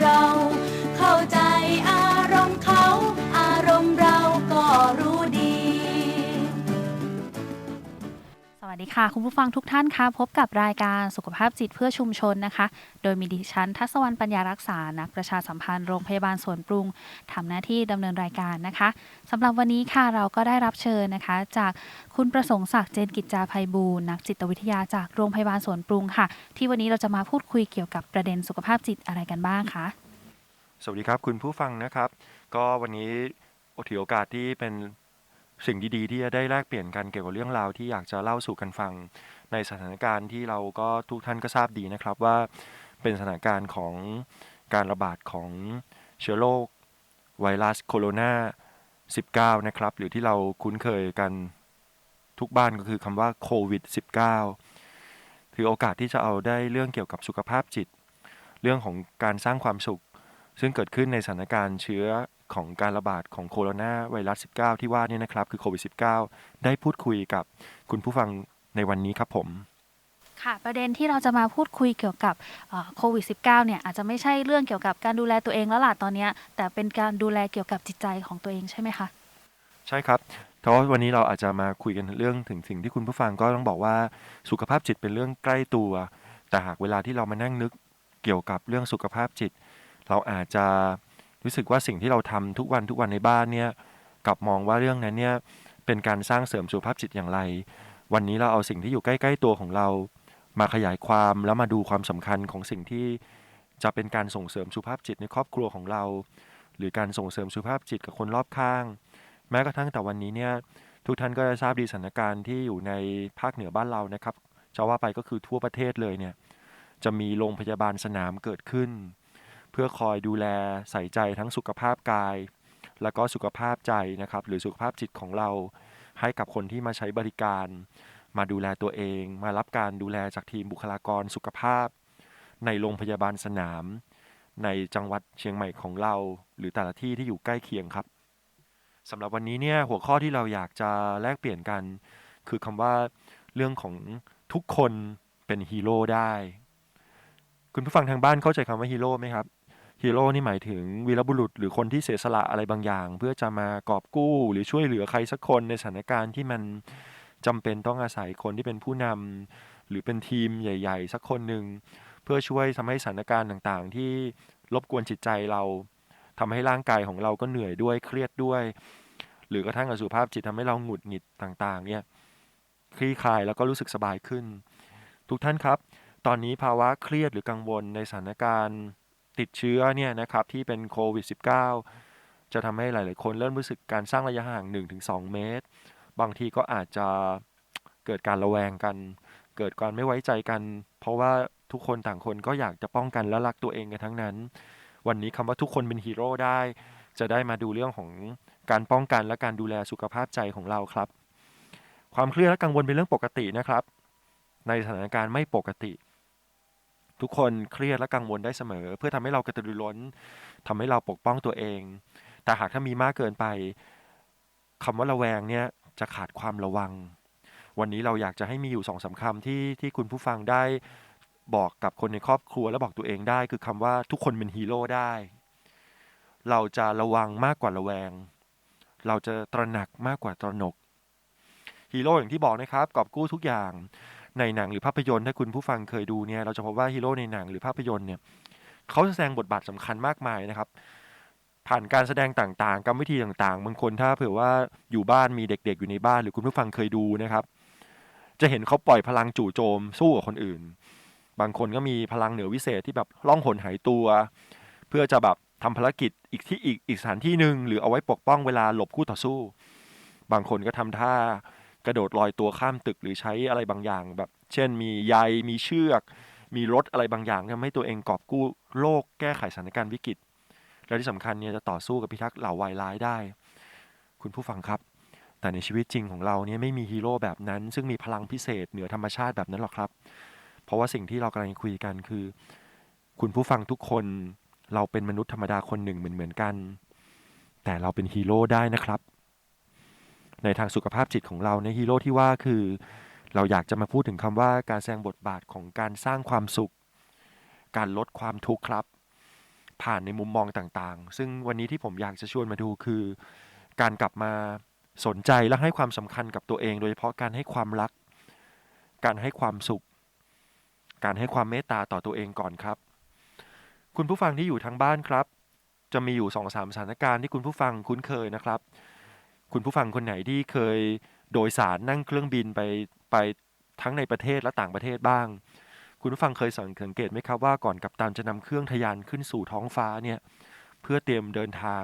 เรา เข้าใจอารมณ์เขา อารมณ์เราก็รู้ดี สวัสดีค่ะ คุณผู้ฟังทุกท่านคะพบกับรายการสุขภาพจิตเพื่อชุมชนนะคะ โดยมีดิฉันทัศวรรณปัญญารักษานักประชาสัมพันธ์โรงพยาบาลสวนปรุงทำหน้าที่ดำเนินรายการนะคะสำหรับวันนี้ค่ะเราก็ได้รับเชิญนะคะ จาก คุณประสงค์ศักดิ์เจนกิจจาภัยบูลนักจิตวิทยาจากโรงพยาบาลสวนปรุงค่ะ ที่วันนี้เราจะมาพูดคุยเกี่ยวกับประเด็นสุขภาพจิตอะไรกันบ้างคะสวัสดีครับคุณผู้ฟังนะครับ ก็วันนี้ถือโอกาสที่เป็นสิ่งดีๆ ที่จะได้แลกเปลี่ยนกันเกี่ยวกับเรื่องราวที่อยากจะเล่าสู่กันฟัง ในสถานการณ์ที่เราก็ทุกท่านก็ทราบดีนะครับว่าเป็นสถานการณ์ของการระบาดของเชื้อโรคไวรัสโคโรนา19 นะครับ หรือที่เราคุ้นเคยกัน ทุกบ้านก็คือคำว่าโควิด -19 ถือโอกาสที่จะเอาได้เรื่องเกี่ยวกับสุขภาพจิต เรื่องของการสร้างความสุข ซึ่งเกิดขึ้นในสถานการณ์เชื้อของการระบาดของโคโรนาไวรัส 19 ที่ว่านี่นะครับ คือโควิด -19 ได้พูดคุยกับคุณผู้ฟังในวันนี้ครับผมค่ะประเด็นที่เราจะมาพูดคุยเกี่ยวกับโควิด -19 เนี่ยอาจจะไม่ใช่เรื่องเกี่ยวกับการดูแลตัวเองแล้วล่ะตอนนี้ แต่เป็นการดูแลเกี่ยวกับจิตใจของตัวเองใช่ไหมคะ ใช่ครับเพราะว่าวันนี้เราอาจจะมาคุยกันเรื่องถึงสิ่งที่คุณผู้ฟังก็ต้องบอกว่าสุขภาพจิตเป็นเรื่องใกล้ตัว แต่หากเวลาที่เรามานั่งนึกเกี่ยวกับเรื่องสุขภาพจิต เราอาจจะรู้สึกว่าสิ่งที่เราทำทุกวันทุกวันในบ้านเนี่ยกลับมองว่าเรื่องนั้นเนี่ยเป็นการสร้างเสริมสุขภาพจิตอย่างไร วันนี้เราเอาสิ่งที่อยู่ใกล้ๆตัวของเรา มาขยายความแล้วมาดูความสำคัญของสิ่งที่จะเป็นการส่งเสริมสุขภาพจิตในครอบครัวของเรา หรือการส่งเสริมสุขภาพจิตกับคนรอบข้าง แม้กระทั่งแต่วันนี้เนี่ยทุกท่านก็จะทราบดีสถานการณ์ที่อยู่ในภาคเหนือบ้านเรานะครับจะว่าไปก็คือทั่วประเทศเลยเนี่ยจะมีโรงพยาบาลสนามเกิดขึ้น เพื่อคอยดูแลใส่ใจทั้งสุขภาพกาย แล้วก็สุขภาพใจนะครับหรือสุขภาพจิตของเรา ให้กับคนที่มาใช้บริการ มาดูแลตัวเอง มารับการดูแลจากทีมบุคลากรสุขภาพ ในโรงพยาบาลสนาม ในจังหวัดเชียงใหม่ของเรา หรือแต่ละที่ที่อยู่ใกล้เคียงครับ สำหรับวันนี้เนี่ยหัวข้อที่เราอยากจะแลกเปลี่ยนกัน คือคำว่าเรื่องของทุกคนเป็นฮีโร่ได้ คุณผู้ฟังทางบ้านเข้าใจคำว่าฮีโร่ไหมครับฮีโร่นี่หมายถึงวีรบุรุษหรือคนที่เสียสละอะไรบางอย่าง เพื่อจะมากอบกู้หรือช่วยเหลือใครสักคนในสถานการณ์ที่มันจำเป็นต้องอาศัยคนที่เป็นผู้นำหรือเป็นทีมใหญ่ ๆ สักคนหนึ่งเพื่อช่วยทำให้สถานการณ์ต่างๆ ที่รบกวนจิตใจเรา ทำให้ร่างกายของเราก็เหนื่อยด้วยเครียดด้วย หรือกระทั่งสุขภาพจิตทำให้เราหงุดหงิดต่างๆ เนี่ยคลี่คลายแล้วก็รู้สึกสบายขึ้น ทุกท่านครับ ตอนนี้ภาวะเครียดหรือกังวลในสถานการณ์ติดเชื้อเนี่ยนะครับที่เป็นโควิด -19 จะทำให้หลาย ๆ คนเริ่มรู้สึกการสร้างระยะห่าง 1-2 เมตร บางทีก็อาจจะเกิดการระแวงกัน เกิดการไม่ไว้ใจกัน เพราะว่าทุกคนต่างคนก็อยากจะป้องกันและรักตัวเองกันทั้งนั้น วันนี้คำว่าทุกคนเป็นฮีโร่ได้ จะได้มาดูเรื่องของการป้องกันและการดูแลสุขภาพใจของเราครับ ความเครียดและกังวลเป็นเรื่องปกตินะครับ ในสถานการณ์ไม่ปกติ ทุกคนเครียดและกังวลได้เสมอ เพื่อทำให้เรากระตือรือร้นทำให้เราปกป้องตัวเอง แต่หากถ้ามีมากเกินไปคำว่าระแวงเนี่ยจะขาดความระวัง วันนี้เราอยากจะให้มีอยู่สองสาคำที่ที่คุณผู้ฟังได้ บอกกับคนในครอบครัวและบอกตัวเองได้ คือคำว่าทุกคนเป็นฮีโร่ได้ เราจะระวังมากกว่าระแวง เราจะตระหนักมากกว่าตระหนกฮีโร่อย่างที่บอกนะครับกอบกู้ทุกอย่างในหนังหรือภาพยนตร์ถ้าคุณผู้ฟังเคยดูเนี่ยเราจะพบว่าฮีโร่ในหนังหรือภาพยนตร์เนี่ยเขาแสดงบทบาทสำคัญมากมายนะครับ ผ่านการแสดงต่างๆ กรรมวิธีต่างๆ บางคนถ้าเผื่อว่าอยู่บ้านมีเด็ก ๆ อยู่ในบ้านหรือคุณผู้ฟังเคยดูนะครับ จะเห็นเขาปล่อยพลังจู่โจมสู้กับคนอื่น บางคนก็มีพลังเหนือวิเศษที่แบบล่องหนหายตัว เพื่อจะแบบทำภารกิจอีกที่อีกอีกสถานที่หนึ่งหรือเอาไว้ปกป้องเวลาหลบคู่ต่อสู้ บางคนก็ทำท่ากระโดดลอยตัวข้ามตึกหรือใช้อะไรบางอย่างแบบ เช่น มีใยมีเชือก มีรถอะไรบางอย่างทำให้ตัวเองกอบกู้โลกแก้ไขสถานการณ์วิกฤต และที่สำคัญเนี่ยจะต่อสู้กับพิทักษ์เหล่าวายร้ายได้ คุณผู้ฟังครับ แต่ในชีวิตจริงของเราเนี่ยไม่มีฮีโร่แบบนั้น ซึ่งมีพลังพิเศษเหนือธรรมชาติแบบนั้นหรอกครับ ราะว่าสิ่งที่เรากำลังคุยกันคือ คุณผู้ฟังทุกคนเราเป็นมนุษย์ธรรมดาคนหนึ่งเหมือนเหมือนกัน แต่เราเป็นฮีโร่ได้นะครับ ในทางสุขภาพจิตของเราในฮีโร่ที่ว่าคือ เราอยากจะมาพูดถึงคำว่าการแสดงบทบาทของการสร้างความสุข การลดความทุกข์ครับ ผ่านในมุมมองต่างๆ ซึ่งวันนี้ที่ผมอยากจะชวนมาดูคือ การกลับมาสนใจและให้ความสำคัญกับตัวเอง โดยเฉพาะการให้ความรัก การให้ความสุข การให้ความเมตตาต่อตัวเองก่อนครับ คุณผู้ฟังที่อยู่ทางบ้านครับ จะมีอยู่สองสามสถานการณ์ที่คุณผู้ฟังคุ้นเคยนะครับ คุณผู้ฟังคนไหนที่เคยโดยสารนั่งเครื่องบินไปไปทั้งในประเทศและต่างประเทศบ้าง คุณผู้ฟังเคยสังเกตไหมครับว่าก่อนกัปตันจะนำเครื่องทะยานขึ้นสู่ท้องฟ้าเนี่ยเพื่อเตรียมเดินทาง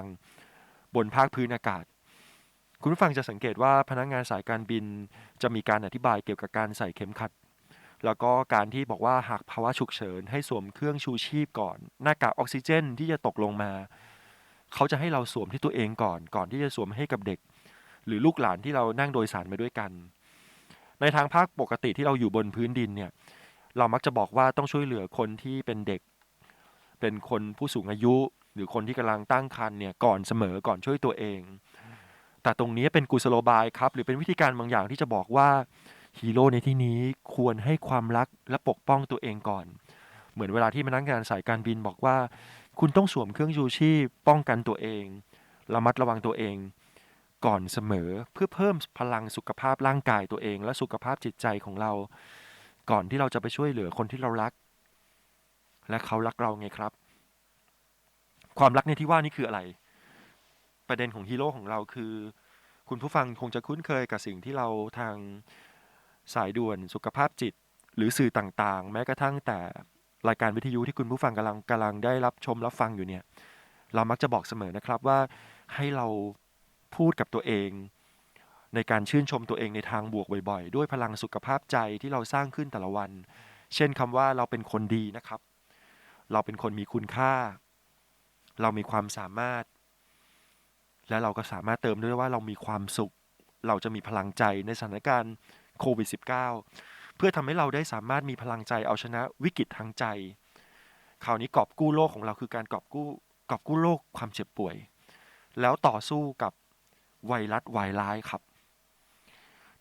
บนภาคพื้นอากาศ คุณผู้ฟังจะสังเกตว่าพนักงานสายการบินจะมีการอธิบายเกี่ยวกับการใส่เข็มขัด แล้วก็การที่บอกว่าหากภาวะฉุกเฉินให้สวมเครื่องชูชีพก่อน หน้ากากออกซิเจนที่จะตกลงมา เขาจะให้เราสวมที่ตัวเองก่อน ก่อนที่จะสวมให้กับเด็ก หรือลูกหลานที่เรานั่งโดยสารมาด้วยกัน ในทางภาคปกติที่เราอยู่บนพื้นดินเนี่ยเรามักจะบอกว่าต้องช่วยเหลือคนที่เป็นเด็ก เป็นคนผู้สูงอายุ หรือคนที่กำลังตั้งครรภ์เนี่ยก่อนเสมอก่อนช่วยตัวเอง แต่ตรงนี้เป็นกุศโลบายครับ หรือเป็นวิธีการบางอย่างที่จะบอกว่า ฮีโร่ในที่นี้ควรให้ความรักและปกป้องตัวเองก่อน เหมือนเวลาที่พนักงานสายการบินบอกว่า คุณต้องสวมเครื่องชูชีพป้องกันตัวเองระมัดระวังตัวเอง ก่อนเสมอเพื่อเพิ่มพลังสุขภาพร่างกายตัวเอง และสุขภาพจิตใจของเรา ก่อนที่เราจะไปช่วยเหลือคนที่เรารัก และเขารักเราไงครับ ความรักในที่ว่านี่คืออะไร ประเด็นของฮีโร่ของเราคือ คุณผู้ฟังคงจะคุ้นเคยกับสิ่งที่เราทาง สายด่วนสุขภาพจิต หรือสื่อต่างๆ แม้กระทั่งแต่รายการวิทยุที่คุณผู้ฟังกำลังกำลังได้รับชมรับฟังอยู่เนี่ย เรามักจะบอกเสมอนะครับว่าให้เราพูดกับตัวเอง ในการชื่นชมตัวเองในทางบวกบ่อยๆ ด้วยพลังสุขภาพใจที่เราสร้างขึ้นแต่ละวัน เช่นคำว่าเราเป็นคนดีนะครับ เราเป็นคนมีคุณค่า เรามีความสามารถ และเราก็สามารถเติมด้วยว่าเรามีความสุข เราจะมีพลังใจในสถานการณ์ โควิด -19 เพื่อทำให้เราได้สามารถมีพลังใจเอาชนะวิกฤตทางใจ คราวนี้กอบกู้โลกของเราคือการกอบกู้กอบกู้โลกความเจ็บป่วย แล้วต่อสู้กับไวรัสวายร้ายครับ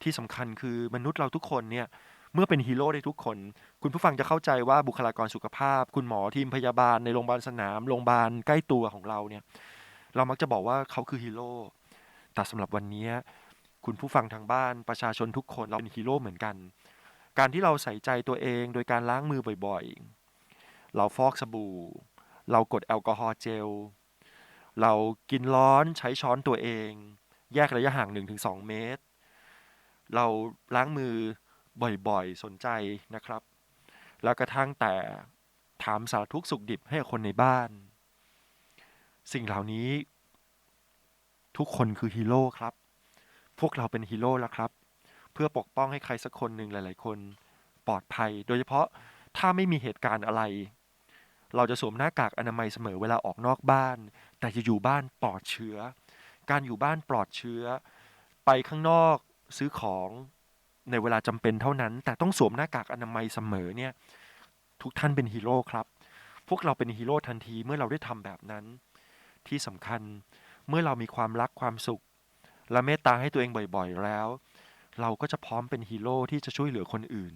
ที่สำคัญคือมนุษย์เราทุกคนเนี่ยเมื่อเป็นฮีโร่ได้ทุกคน คุณผู้ฟังจะเข้าใจว่าบุคลากรสุขภาพ คุณหมอทีมพยาบาลในโรงพยาบาลสนาม โรงพยาบาลใกล้ตัวของเราเนี่ย เรามักจะบอกว่าเขาคือฮีโร่ แต่สำหรับวันนี้ คุณผู้ฟังทางบ้านประชาชนทุกคนเราเป็นฮีโร่เหมือนกัน การที่เราใส่ใจตัวเองโดยการล้างมือบ่อยๆ เราฟอกสบู่ เรากดแอลกอฮอล์เจล เรากินร้อนใช้ช้อนตัวเอง แยกระยะห่าง 1-2 เมตร เราล้างมือบ่อยๆ สนใจนะครับ แล้วกระทั่งแต่ถามสารทุกสุขดิบให้คนในบ้าน สิ่งเหล่านี้ ทุกคนคือฮีโร่ครับ พวกเราเป็นฮีโร่แล้วครับ เพื่อปกป้องให้ใครสักคนหนึ่งหลาย ๆ คนปลอดภัย โดยเฉพาะถ้าไม่มีเหตุการณ์อะไร เราจะสวมหน้ากากอนามัยเสมอเวลาออกนอกบ้าน แต่จะอยู่บ้านปลอดเชื้อ การอยู่บ้านปลอดเชื้อ ไปข้างนอกซื้อของในเวลาจำเป็นเท่านั้น แต่ต้องสวมหน้ากากอนามัยเสมอเนี่ยทุกท่านเป็นฮีโร่ครับ พวกเราเป็นฮีโร่ทันทีเมื่อเราได้ทำแบบนั้น ที่สำคัญเมื่อเรามีความรักความสุข และเมตตาให้ตัวเองบ่อยๆแล้ว เราก็จะพร้อมเป็นฮีโร่ที่จะช่วยเหลือคนอื่น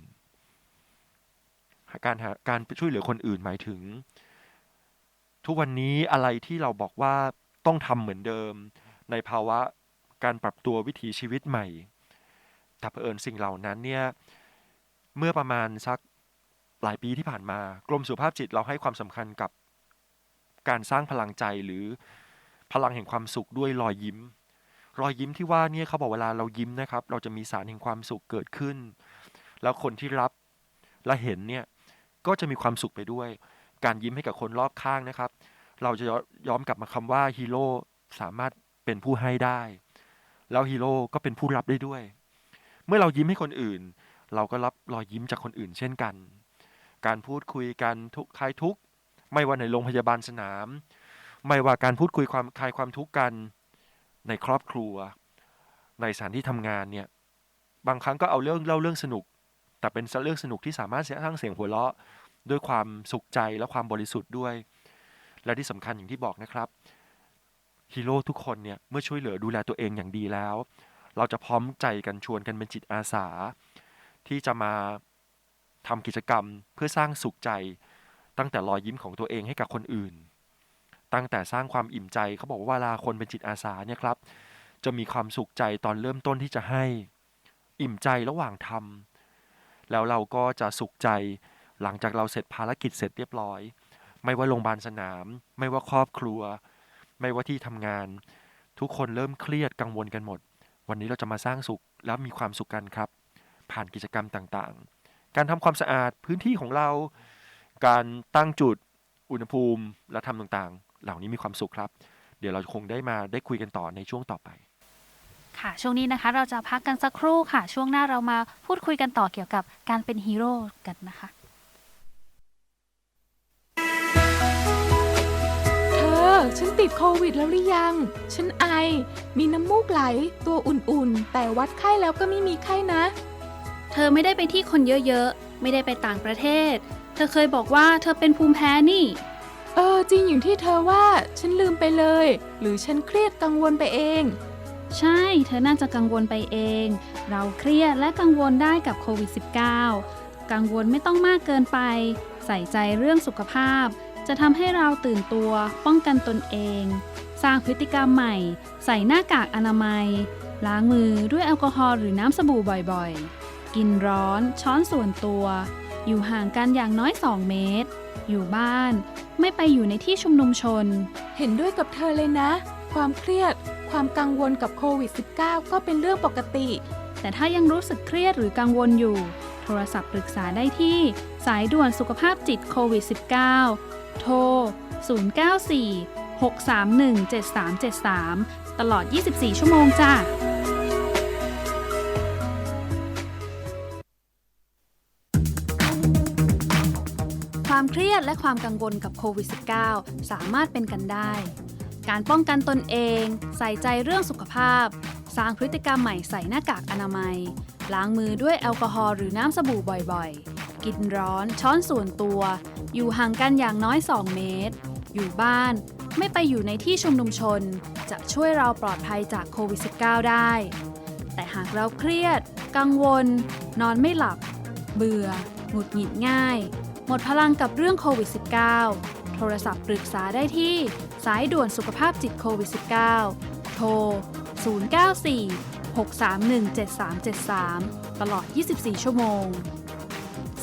การหาการช่วยเหลือคนอื่นหมายถึง ทุกวันนี้อะไรที่เราบอกว่าต้องทำเหมือนเดิม ในภาวะการปรับตัววิถีชีวิตใหม่แต่เผอิญสิ่งเหล่านั้นเนี่ยเมื่อประมาณสักหลายปีที่ผ่านมากรมสุขภาพจิตเราให้ความสำคัญกับการสร้างพลังใจหรือพลังแห่งความสุขด้วยรอยยิ้ม รอยยิ้มที่ว่าเนี่ยเขาบอกเวลาเรายิ้มนะครับ เราจะมีสารแห่งความสุขเกิดขึ้น แล้วคนที่รับและเห็นเนี่ยก็จะมีความสุขไปด้วย การยิ้มให้กับคนรอบข้างนะครับ เราจะย้อมกลับมาคำว่าฮีโร่สามารถเป็นผู้ให้ได้ แล้วฮีโร่ก็เป็นผู้รับได้ด้วย เมื่อเรายิ้มให้คนอื่น เราก็รับรอยยิ้มจากคนอื่นเช่นกัน การพูดคุยกันทุกคลายทุกไม่ว่าในโรงพยาบาลสนาม ไม่ว่าการพูดคุยความคลายความทุกข์กัน ในครอบครัว ในสถานที่ทำงานเนี่ยบางครั้งก็เอาเรื่องเล่าเรื่องสนุก แต่เป็นเรื่องสนุกที่สามารถสร้างเสียงหัวเราะ ด้วยความสุขใจและความบริสุทธิ์ด้วย และที่สำคัญอย่างที่บอกนะครับฮีโร่ทุกคนเนี่ยเมื่อช่วยเหลือดูแลตัวเองอย่างดีแล้ว เราจะพร้อมใจกันชวนกันเป็นจิตอาสา ที่จะมาทำกิจกรรมเพื่อสร้างสุขใจ ตั้งแต่รอยยิ้มของตัวเองให้กับคนอื่น ตั้งแต่สร้างความอิ่มใจเขาบอกว่าเวลาคนเป็นจิตอาสาเนี่ยครับ จะมีความสุขใจตอนเริ่มต้นที่จะให้ อิ่มใจระหว่างทำแล้วเราก็จะสุขใจหลังจากเราเสร็จภารกิจเสร็จเรียบร้อย ไม่ว่าโรงพยาบาลสนาม ไม่ว่าครอบครัว ไม่ว่าที่ทำงาน ทุกคนเริ่มเครียดกังวลกันหมด วันนี้เราจะมาสร้างสุขแล้วมีความสุขกันครับ ผ่านกิจกรรมต่างๆ การทำความสะอาดพื้นที่ของเรา การตั้งจุดอุณหภูมิและทำต่างๆ เหล่านี้มีความสุขครับ เดี๋ยวเราคงได้มาได้คุยกันต่อในช่วงต่อไป ค่ะ ช่วงนี้นะคะ เราจะพักกันสักครู่ค่ะ ช่วงหน้าเรามาพูดคุยกันต่อเกี่ยวกับการเป็นฮีโร่กันนะคะเธอฉันติดโควิดแล้วหรือยัง ฉันไอ มีน้ำมูกไหล ตัวอุ่นๆ แต่วัดไข้แล้วก็ไม่มีไข้นะ เธอไม่ได้ไปที่คนเยอะๆ ไม่ได้ไปต่างประเทศ เธอเคยบอกว่าเธอเป็นภูมิแพ้นี่ เออจริงอย่างที่เธอว่าฉันลืมไปเลย หรือฉันเครียดกังวลไปเอง ใช่ เธอน่าจะกังวลไปเอง เราเครียดและกังวลได้กับโควิด -19 กังวลไม่ต้องมากเกินไป ใส่ใจเรื่องสุขภาพ จะทำให้เราตื่นตัว ป้องกันตนเอง สร้างพฤติกรรมใหม่ ใส่หน้ากากอนามัย ล้างมือด้วยแอลกอฮอล์หรือน้ำสบู่บ่อยๆ กินร้อน ช้อนส่วนตัว อยู่ห่างกันอย่างน้อย 2 เมตร อยู่บ้าน ไม่ไปอยู่ในที่ชุมนุมชน เห็นด้วยกับเธอเลยนะ ความเครียด ความกังวลกับโควิด -19 ก็เป็นเรื่องปกติ แต่ถ้ายังรู้สึกเครียดหรือกังวลอยู่ โทรศัพท์ปรึกษาได้ที่ สายด่วนสุขภาพจิตโควิด -19 โทร 094 631 7373 ตลอด 24 ชั่วโมงจ้า เครียดและความกังวลกับโควิด -19 สามารถเป็นกันได้ การป้องกันตนเอง ใส่ใจเรื่องสุขภาพ สร้างพฤติกรรมใหม่ใส่หน้ากากอนามัย ล้างมือด้วยแอลกอฮอล์หรือน้ำสบู่บ่อยๆ กินร้อน ช้อนส่วนตัว อยู่ห่างกันอย่างน้อย 2 เมตร อยู่บ้าน ไม่ไปอยู่ในที่ชุมนุมชน จะช่วยเราปลอดภัยจากโควิด -19 ได้ แต่หากเราเครียด กังวล นอนไม่หลับ เบื่อ หงุดหงิดง่าย หมดพลังกับเรื่องโควิด -19 โทรศัพท์ปรึกษาได้ที่ สายด่วนสุขภาพจิตโควิด -19 โทร 094 631 7373 ตลอด 24 ชั่วโมง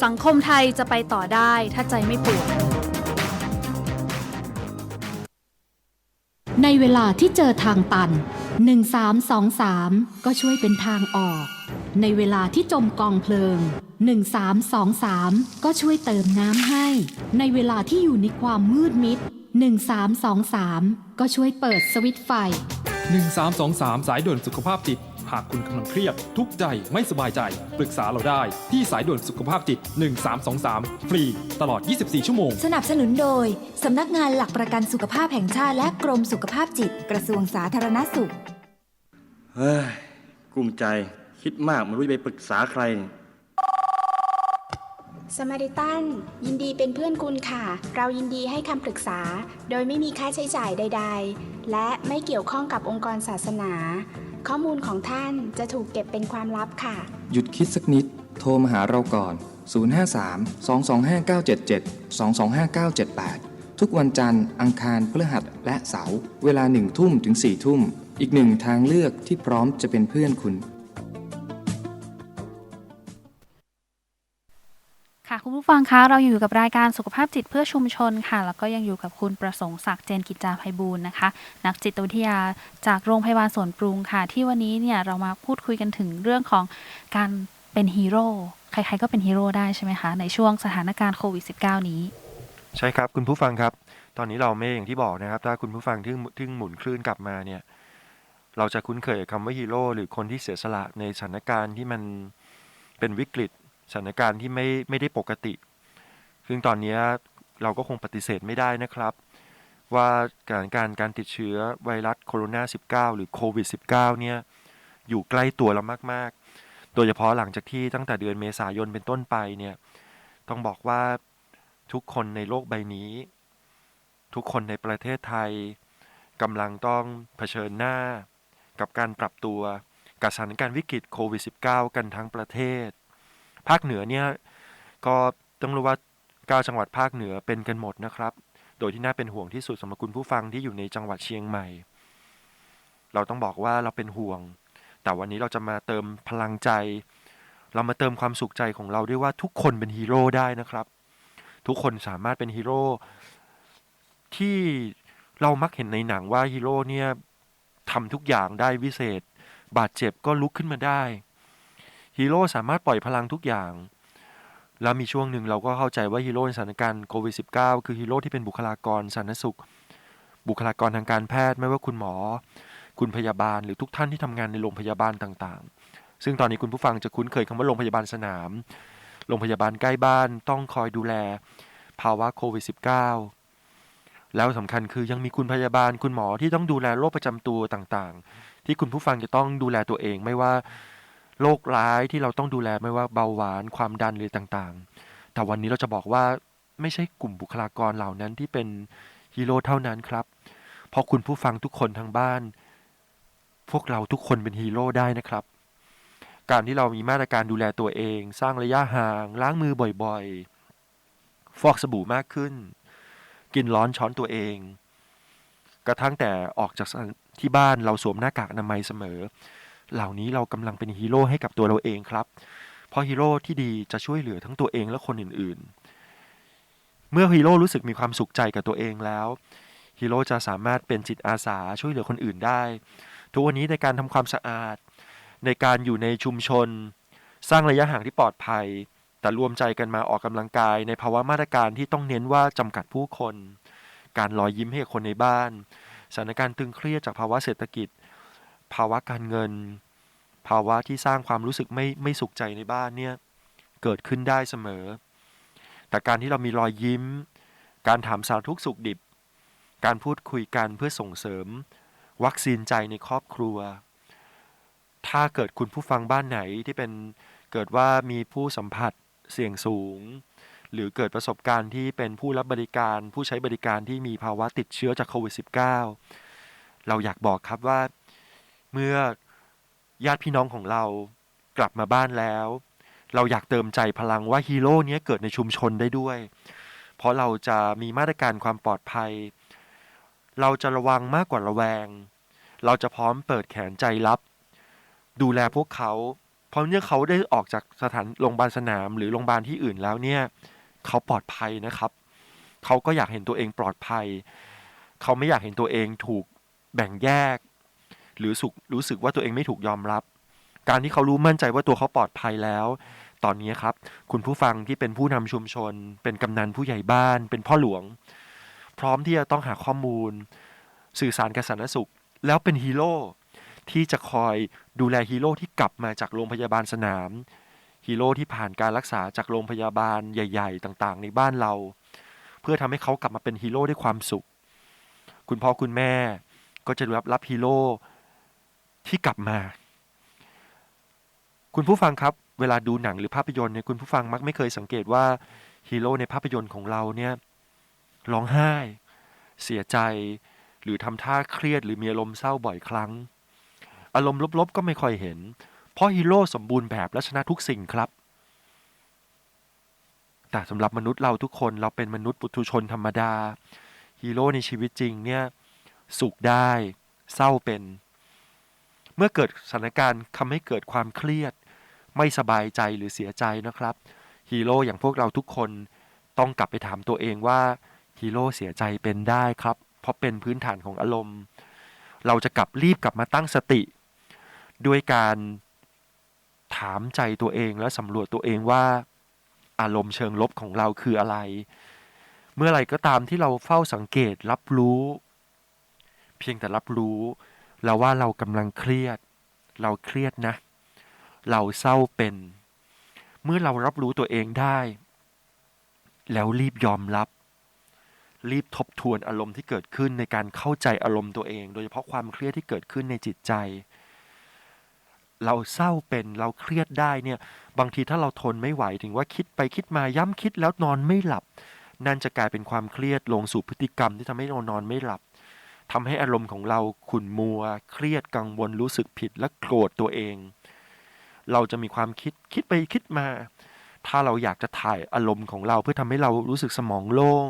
สังคมไทยจะไปต่อได้ถ้าใจไม่ป่วยในเวลาที่เจอทางตัน 1323 ก็ช่วยเป็นทางออก ในเวลาที่จมกองเพลิง 1323 ก็ช่วยเติมน้ำให้ ในเวลาที่อยู่ในความมืดมิด 1323 ก็ช่วยเปิดสวิตช์ไฟ 1323 สายด่วนสุขภาพจิต หากคุณกำลังเครียด ทุกข์ใจไม่สบายใจ ปรึกษาเราได้ ที่สายด่วนสุขภาพจิต 1323 ฟรี ตลอด 24 ชั่วโมง สนับสนุนโดย สำนักงานหลักประกันสุขภาพแห่งชาติและกรมสุขภาพจิต กระทรวงสาธารณสุข เฮ้ยกลุ้มใจ คิดมากไม่รู้จะไปปรึกษาใครเนี่ยสมาริตัน ยินดีเป็นเพื่อนคุณค่ะ เรายินดีให้คำปรึกษา โดยไม่มีค่าใช้จ่ายใด ๆ และไม่เกี่ยวข้องกับองค์กรศาสนา ข้อมูลของท่านจะถูกเก็บเป็นความลับค่ะ หยุดคิดสักนิด โทรมาหาเราก่อน 053 225 977 225 978 ทุกวันจันทร์ อังคาร พฤหัส และเสาร์ เวลาหนึ่งทุ่มถึง4ี่ทุ่ม อีกหนึ่งทางเลือกที่พร้อมจะเป็นเพื่อนคุณ ผู้ฟังคะเราอยู่กับรายการสุขภาพจิตเพื่อชุมชนค่ะ แล้วก็ยังอยู่กับคุณประสงค์ศักดิ์เจนกิจจาภัยบูลนะคะ นักจิตวิทยาจากโรงพยาบาลสวนปรุงค่ะ ที่วันนี้เนี่ยเรามาพูดคุยกันถึงเรื่องของการเป็นฮีโร่ใครๆก็เป็นฮีโร่ได้ใช่ไหมคะ ในช่วงสถานการณ์โควิด -19 นี้ ใช่ครับคุณผู้ฟังครับ ตอนนี้เราไม่อย่างที่บอกนะครับ ถ้าคุณผู้ฟังที่ที่หมุนคลื่นกลับมาเนี่ย เราจะคุ้นเคยกับคำว่าฮีโร่หรือคนที่เสียสละในสถานการณ์ที่มันเป็นวิกฤต สถานการณ์ที่ไม่ไม่ได้ปกติ ซึ่งตอนนี้เราก็คงปฏิเสธไม่ได้นะครับ ว่าการการการติดเชื้อไวรัสโคโรนา 19 หรือโควิด -19 เนี่ยอยู่ใกล้ตัวเรามาก ๆ โดยเฉพาะหลังจากที่ตั้งแต่เดือนเมษายนเป็นต้นไปเนี่ยต้องบอกว่าทุกคนในโลกใบนี้ ทุกคนในประเทศไทยกำลังต้องเผชิญหน้ากับการปรับตัวกับสถานการณ์วิกฤตโควิด -19 กันทั้งประเทศ ภาคเหนือเนี่ยก็ต้องรู้ว่า9จังหวัดภาคเหนือเป็นกันหมดนะครับ โดยที่น่าเป็นห่วงที่สุดสำหรับคุณผู้ฟังที่อยู่ในจังหวัดเชียงใหม่ เราต้องบอกว่าเราเป็นห่วง แต่วันนี้เราจะมาเติมพลังใจ เรามาเติมความสุขใจของเราด้วยว่าทุกคนเป็นฮีโร่ได้นะครับ ทุกคนสามารถเป็นฮีโร่ที่เรามักเห็นในหนังว่าฮีโร่เนี่ยทำทุกอย่างได้วิเศษ บาดเจ็บก็ลุกขึ้นมาได้ ฮีโร่สามารถปล่อยพลังทุกอย่าง แล้วมีช่วงหนึ่งเราก็เข้าใจว่าฮีโร่ในสถานการณ์โควิด -19 คือฮีโร่ที่เป็นบุคลากรสาธารณสุข บุคลากรทางการแพทย์ไม่ว่าคุณหมอ คุณพยาบาลหรือทุกท่านที่ทำงานในโรงพยาบาลต่างๆ ซึ่งตอนนี้คุณผู้ฟังจะคุ้นเคยคำว่าโรงพยาบาลสนาม โรงพยาบาลใกล้บ้านต้องคอยดูแล ภาวะโควิด -19 แล้วสำคัญคือยังมีคุณพยาบาลคุณหมอที่ต้องดูแลโรคประจำตัวต่างๆ ที่คุณผู้ฟังจะต้องดูแลตัวเองไม่ว่า โรคร้ายที่เราต้องดูแลไม่ว่าเบาหวานความดันหรือต่างๆ แต่วันนี้เราจะบอกว่าไม่ใช่กลุ่มบุคลากรเหล่านั้นที่เป็นฮีโร่เท่านั้นครับ เพราะคุณผู้ฟังทุกคนทางบ้าน พวกเราทุกคนเป็นฮีโร่ได้นะครับ การที่เรามีมาตรการดูแลตัวเอง สร้างระยะห่าง ล้างมือบ่อยๆ ฟอกสบู่มากขึ้น กินร้อนช้อนตัวเอง กระทั่งแต่ออกจากที่บ้านเราสวมหน้ากากอนามัยเสมอ เหล่านี้เรากำลังเป็นฮีโร่ให้กับตัวเราเองครับ เพราะฮีโร่ที่ดีจะช่วยเหลือทั้งตัวเองและคนอื่นๆ เมื่อฮีโร่รู้สึกมีความสุขใจกับตัวเองแล้วฮีโร่จะสามารถเป็นจิตอาสาช่วยเหลือคนอื่นได้ ทุกวันนี้ในการทำความสะอาด ในการอยู่ในชุมชน สร้างระยะห่างที่ปลอดภัย แต่รวมใจกันมาออกกำลังกาย ในภาวะมาตรการที่ต้องเน้นว่าจำกัดผู้คน การรอยยิ้มให้กับคนในบ้าน สถานการณ์ตึงเครียดจากภาวะเศรษฐกิจ ภาวะการเงิน ภาวะที่สร้างความรู้สึกไม่ไม่สุขใจในบ้านเนี่ยเกิดขึ้นได้เสมอ แต่การที่เรามีรอยยิ้ม การถามสารทุกข์สุขดิบ การพูดคุยกันเพื่อส่งเสริม วัคซีนใจในครอบครัว ถ้าเกิดคุณผู้ฟังบ้านไหนที่เป็นเกิดว่ามีผู้สัมผัสเสี่ยงสูง หรือเกิดประสบการณ์ที่เป็นผู้รับบริการ ผู้ใช้บริการที่มีภาวะติดเชื้อจากโควิด -19 เราอยากบอกครับว่าเมื่อ ญาติพี่น้องของเรากลับมาบ้านแล้ว เราอยากเติมใจพลังว่าฮีโร่เนี้ยเกิดในชุมชนได้ด้วย เพราะเราจะมีมาตรการความปลอดภัย เราจะระวังมากกว่าระแวง เราจะพร้อมเปิดแขนใจรับ ดูแลพวกเขา เพราะเนี่ยเขาได้ออกจากสถานโรงพยาบาลสนามหรือโรงพยาบาลที่อื่นแล้วเนี่ยเขาปลอดภัยนะครับ เขาก็อยากเห็นตัวเองปลอดภัย เขาไม่อยากเห็นตัวเองถูกแบ่งแยก หรือสุขรู้สึกว่าตัวเองไม่ถูกยอมรับ การที่เขารู้มั่นใจว่าตัวเขาปลอดภัยแล้ว ตอนนี้ครับ คุณผู้ฟังที่เป็นผู้นำชุมชน เป็นกำนันผู้ใหญ่บ้าน เป็นพ่อหลวง พร้อมที่จะต้องหาข้อมูล สื่อสารกับสาธารณสุข แล้วเป็นฮีโร่ที่จะคอยดูแลฮีโร่ที่กลับมาจากโรงพยาบาลสนามฮีโร่ที่ผ่านการรักษาจากโรงพยาบาลใหญ่ ๆ ต่างๆ ในบ้านเรา เพื่อทำให้เขากลับมาเป็นฮีโร่ด้วยความสุข คุณพ่อคุณแม่ก็จะรับรับฮีโร่ ที่กลับมา คุณผู้ฟังครับ เวลาดูหนังหรือภาพยนตร์เนี่ยคุณผู้ฟังมักไม่เคยสังเกตว่าฮีโร่ในภาพยนตร์ของเราเนี่ยร้องไห้ เสียใจ หรือทำท่าเครียด หรือมีอารมณ์เศร้าบ่อยครั้ง อารมณ์ลบๆก็ไม่ค่อยเห็น เพราะฮีโร่สมบูรณ์แบบและชนะทุกสิ่งครับ แต่สำหรับมนุษย์เราทุกคนเราเป็นมนุษย์ปุถุชนธรรมดาฮีโร่ในชีวิตจริงเนี่ยสุขได้ เศร้าเป็น เมื่อเกิดสถานการณ์ทำให้เกิดความเครียด ไม่สบายใจหรือเสียใจนะครับ ฮีโร่อย่างพวกเราทุกคนต้องกลับไปถามตัวเองว่าฮีโร่เสียใจเป็นได้ครับ เพราะเป็นพื้นฐานของอารมณ์ เราจะกลับรีบกลับมาตั้งสติ ด้วยการถามใจตัวเองและสำรวจตัวเองว่า อารมณ์เชิงลบของเราคืออะไร เมื่อไหร่ก็ตามที่เราเฝ้าสังเกตรับรู้ เพียงแต่รับรู้ แล้วว่าเรากำลังเครียด เราเครียดนะ เราเศร้าเป็น เมื่อเรารับรู้ตัวเองได้ แล้วรีบยอมรับ รีบทบทวนอารมณ์ที่เกิดขึ้นในการเข้าใจอารมณ์ตัวเอง โดยเฉพาะความเครียดที่เกิดขึ้นในจิตใจ เราเศร้าเป็นเราเครียดได้เนี่ยบางทีถ้าเราทนไม่ไหวถึงว่าคิดไปคิดมาย้ำคิดแล้วนอนไม่หลับ นั่นจะกลายเป็นความเครียดลงสู่พฤติกรรมที่ทำให้เรานอนไม่หลับ ทำให้อารมณ์ของเราขุ่นมัว เครียดกังวลรู้สึกผิดและโกรธตัวเอง เราจะมีความคิดคิดไปคิดมา ถ้าเราอยากจะถ่ายอารมณ์ของเราเพื่อทำให้เรารู้สึกสมองโล่ง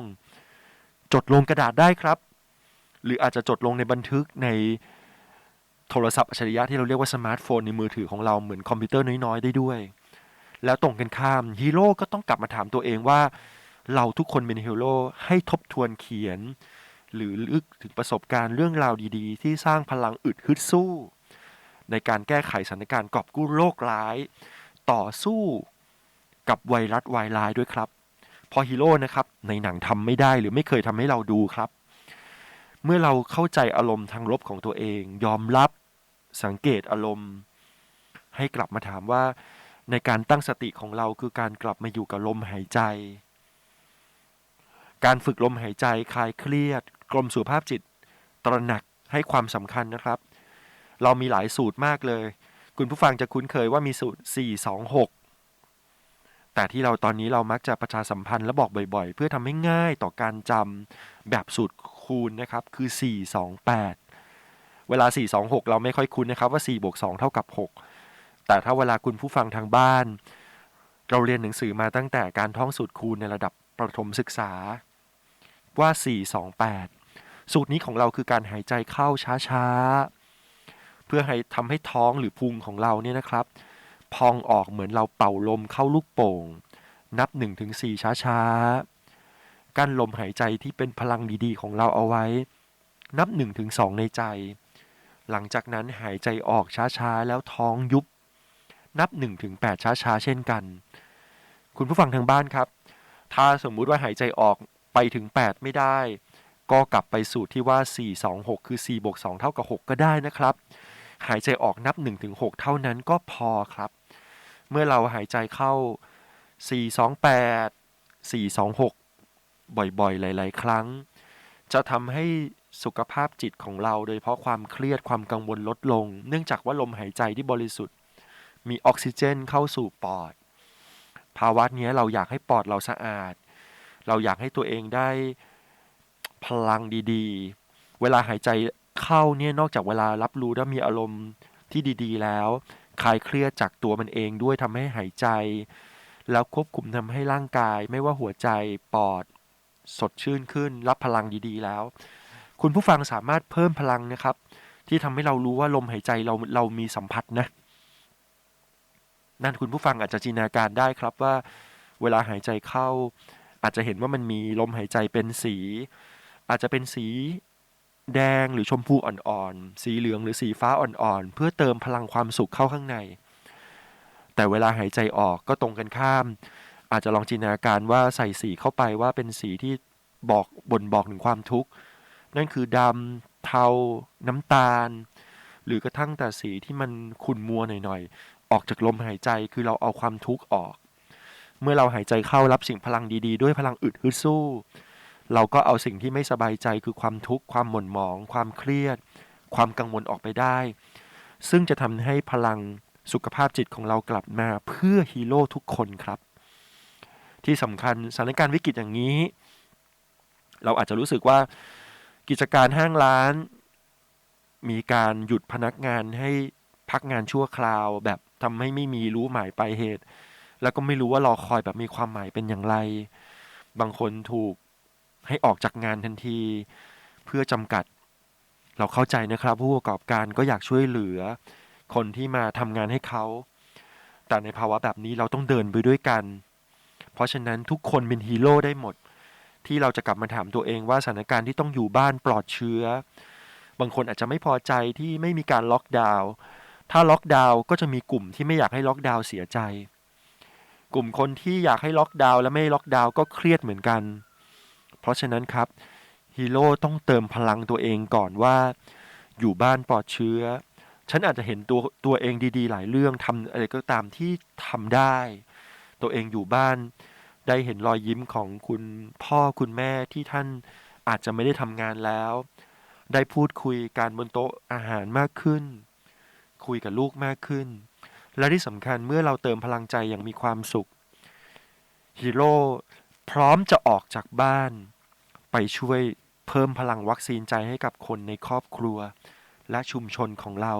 จดลงกระดาษได้ครับ หรืออาจจะจดลงในบันทึกในโทรศัพท์อัจฉริยะที่เราเรียกว่าสมาร์ทโฟนในมือถือของเราเหมือนคอมพิวเตอร์น้อยๆได้ด้วย แล้วตรงกันข้ามฮีโร่ก็ต้องกลับมาถามตัวเองว่า เราทุกคนเป็นฮีโร่ให้ทบทวนเขียน หรือลึกถึงประสบการณ์เรื่องราวดีๆ ที่สร้างพลังอึดฮึดสู้ ในการแก้ไขสถานการณ์กอบกู้โรคร้าย ต่อสู้กับไวรัสวายร้ายด้วยครับ พอฮีโร่นะครับในหนังทำไม่ได้หรือไม่เคยทำให้เราดูครับ เมื่อเราเข้าใจอารมณ์ทางลบของตัวเอง ยอมรับสังเกตอารมณ์ ให้กลับมาถามว่า ในการตั้งสติของเราคือการกลับมาอยู่กับลมหายใจ การฝึกลมหายใจคลายเครียด กรมสุขภาพจิตตระหนักให้ความสำคัญนะครับ เรามีหลายสูตรมากเลย คุณผู้ฟังจะคุ้นเคยว่ามีสูตร 426 แต่ที่เราตอนนี้เรามักจะประชาสัมพันธ์และบอกบ่อยๆ เพื่อทำให้ง่ายต่อการจำแบบสูตรคูณนะครับ คือ 428 เวลา 426 เราไม่ค่อยคุ้นนะครับว่า4บวก2เท่ากับ 6 แต่ถ้าเวลาคุณผู้ฟังทางบ้าน เราเรียนหนังสือมาตั้งแต่การท่องสูตรคูณในระดับประถมศึกษาว่า 428 สูตรนี้ของเราคือการหายใจเข้าช้าๆ เพื่อให้ทำให้ท้องหรือพุงของเราเนี่ยนะครับ พองออกเหมือนเราเป่าลมเข้าลูกโป่ง นับ 1-4 ช้าๆ กั้นลมหายใจที่เป็นพลังดีๆ ของเราเอาไว้ นับ 1-2 ในใจ หลังจากนั้นหายใจออกช้าๆ แล้วท้องยุบ นับ 1-8 ช้าๆ เช่นกัน คุณผู้ฟังทางบ้านครับ ถ้าสมมุติว่าหายใจออกไปถึง 8 ไม่ได้ ก็กลับไปสูตรที่ว่า 426 คือ 4 บวก 2 เท่ากับ 6 ก็ได้นะครับ หายใจออกนับ 1-6 เท่านั้นก็พอครับ เมื่อเราหายใจเข้า 428 426 บ่อยๆ หลายๆ ครั้ง จะทำให้สุขภาพจิตของเรา โดยเฉพาะความเครียดความกังวลลดลง เนื่องจากว่าลมหายใจที่บริสุทธิ์ มีออกซิเจนเข้าสู่ปอด ภาวะนี้เราอยากให้ปอดเราสะอาด เราอยากให้ตัวเองได้ พลังดีๆ เวลาหายใจเข้าเนี่ยนอกจากเวลารับรู้และมีอารมณ์ที่ดีๆ แล้วคลายเครียดจากตัวมันเองด้วยทำให้หายใจ แล้วควบคุมทำให้ร่างกาย ไม่ว่าหัวใจปอด สดชื่นขึ้น รับพลังดีๆ แล้ว คุณผู้ฟังสามารถเพิ่มพลังนะครับ ที่ทำให้เรารู้ว่าลมหายใจเราเรามีสัมผัสนะ นั่นคุณผู้ฟังอาจจะจินตนาการได้ครับว่า เวลาหายใจเข้า อาจจะเห็นว่ามันมีลมหายใจเป็นสี อาจจะเป็นสีแดงหรือชมพูอ่อนๆ สีเหลืองหรือสีฟ้าอ่อนๆ เพื่อเติมพลังความสุขเข้าข้างใน แต่เวลาหายใจออกก็ตรงกันข้าม อาจจะลองจินตนาการว่าใส่สีเข้าไปว่าเป็นสีที่บอกบ่นบอกถึงความทุกข์ นั่นคือดำเทา น้ำตาล หรือกระทั่งแต่สีที่มันขุ่นมัวหน่อยๆ ออกจากลมหายใจคือเราเอาความทุกข์ออก เมื่อเราหายใจเข้ารับสิ่งพลังดีๆ ด้วยพลังอึดฮึดสู้ เราก็เอาสิ่งที่ไม่สบายใจคือความทุกข์ความหม่นหมอง ความเครียด ความกังวลออกไปได้ ซึ่งจะทำให้พลังสุขภาพจิตของเรากลับมาเพื่อฮีโร่ทุกคนครับ ที่สำคัญสถานการณ์วิกฤตอย่างนี้ เราอาจจะรู้สึกว่ากิจการห้างร้าน มีการหยุดพนักงานให้พักงานชั่วคราว แบบทำให้ไม่มีรู้หมายปลายเหตุ แล้วก็ไม่รู้ว่ารอคอยแบบมีความหมายเป็นอย่างไร บางคนถูก ให้ออกจากงานทันที เพื่อจำกัด เราเข้าใจนะครับ ผู้ประกอบการก็อยากช่วยเหลือ คนที่มาทำงานให้เขา แต่ในภาวะแบบนี้เราต้องเดินไปด้วยกัน เพราะฉะนั้นทุกคนเป็นฮีโร่ได้หมด ที่เราจะกลับมาถามตัวเองว่าสถานการณ์ที่ต้องอยู่บ้านปลอดเชื้อ บางคนอาจจะไม่พอใจที่ไม่มีการล็อกดาวน์ถ้าล็อกดาวน์ก็จะมีกลุ่มที่ไม่อยากให้ล็อกดาวน์เสียใจ กลุ่มคนที่อยากให้ล็อกดาวน์และไม่ล็อกดาวน์ก็เครียดเหมือนกัน เพราะฉะนั้นครับฮีโร่ต้องเติมพลังตัวเองก่อนว่า อยู่บ้านปลอดเชื้อ ฉันอาจจะเห็นตัวตัวเองดีๆ หลายเรื่องทำอะไรก็ตามที่ทำได้ ตัวเองอยู่บ้านได้เห็นรอยยิ้มของคุณพ่อคุณแม่ที่ท่านอาจจะไม่ได้ทำงานแล้ว ได้พูดคุยการบนโต๊ะอาหารมากขึ้น คุยกับลูกมากขึ้น และที่สำคัญเมื่อเราเติมพลังใจอย่างมีความสุขฮีโร่ พร้อมจะออกจากบ้าน ไปช่วยเพิ่มพลังวัคซีนใจให้กับคนในครอบครัว และชุมชนของเรา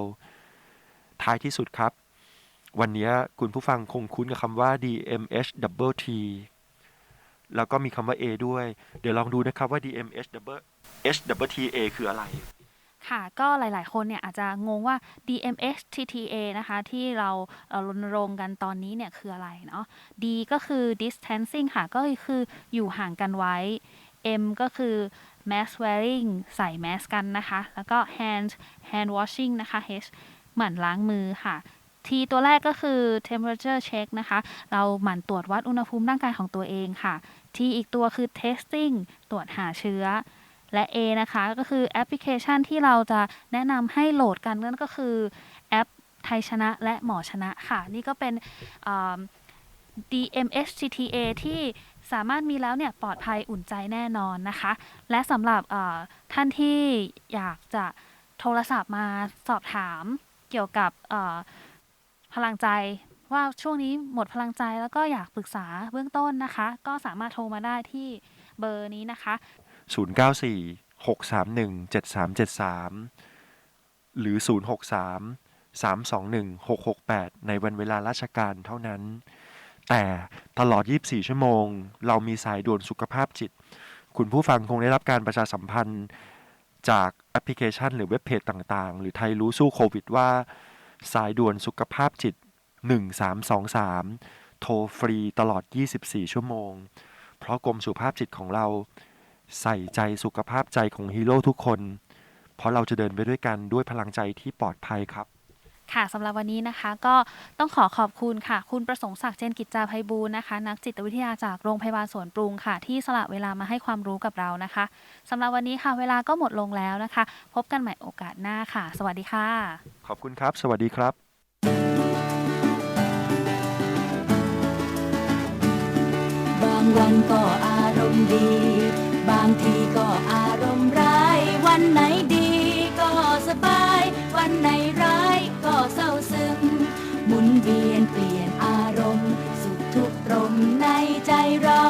ท้ายที่สุดครับ วันนี้คุณผู้ฟังคงคุ้นกับคำว่า DMH double T แล้วก็มีคำว่า A ด้วย เดี๋ยวลองดูนะครับว่า DMH double H double T A คืออะไร ค่ะก็หลาย ๆ คนเนี่ยอาจจะงงว่า DMHTTA นะคะ ที่เราเรณรงค์กันตอนนี้เนี่ยคืออะไรเนาะ D ก็คือ distancing ค่ะ ก็คืออยู่ห่างกันไว้ M ก็คือ mask wearing ใส่แมสกันนะคะ แล้วก็ hand hand washing นะคะ H หมั่นล้างมือค่ะ T ตัวแรกก็คือ temperature check นะคะ เราหมั่นตรวจวัดอุณหภูมิร่างกายของตัวเองค่ะ T อีกตัวคือ testing ตรวจหาเชื้อ และ A นะคะก็คือแอปพลิเคชันที่เราจะแนะนำให้โหลดกันนั่นก็คือแอปไทยชนะและหมอชนะค่ะ นี่ก็เป็น DMHTTA ที่สามารถมีแล้วเนี่ยปลอดภัยอุ่นใจแน่นอนนะคะ และสำหรับท่านที่อยากจะโทรศัพท์มาสอบถามเกี่ยวกับพลังใจว่าช่วงนี้หมดพลังใจแล้วก็อยากปรึกษาเบื้องต้นนะคะ ก็สามารถโทรมาได้ที่เบอร์นี้นะคะ 094 631 7373 หรือ 063 321 668 ในวันเวลาราชการเท่านั้น แต่ตลอด 24 ชั่วโมง เรามีสายด่วนสุขภาพจิต คุณผู้ฟังคงได้รับการประชาสัมพันธ์จากแอปพลิเคชัน หรือเว็บเพจต่างๆ หรือไทยรู้สู้โควิดว่า สายด่วนสุขภาพจิต 1323 โทรฟรีตลอด 24 ชั่วโมง เพราะกรมสุขภาพจิตของเรา ใส่ใจสุขภาพใจของฮีโร่ทุกคน เพราะเราจะเดินไปด้วยกันด้วยพลังใจที่ปลอดภัยครับ ค่ะสำหรับวันนี้นะคะก็ต้องขอขอบคุณค่ะ คุณประสงค์ศักดิ์เจนกิจจาภัยบูลย์นะคะ นักจิตวิทยาจากโรงพยาบาลสวนปรุงค่ะ ที่สละเวลามาให้ความรู้กับเรานะคะสำหรับวันนี้ค่ะ เวลาก็หมดลงแล้วนะคะ พบกันใหม่โอกาสหน้าค่ะ สวัสดีค่ะ ขอบคุณครับ สวัสดีครับ บางวันก็อารมณ์ดี บางทีก็อารมณ์ร้าย วันไหนดีก็สบาย วันไหนร้ายก็เศร้าซึม หมุนเวียนเปลี่ยนอารมณ์ สุขทุกข์ตรมในใจเรา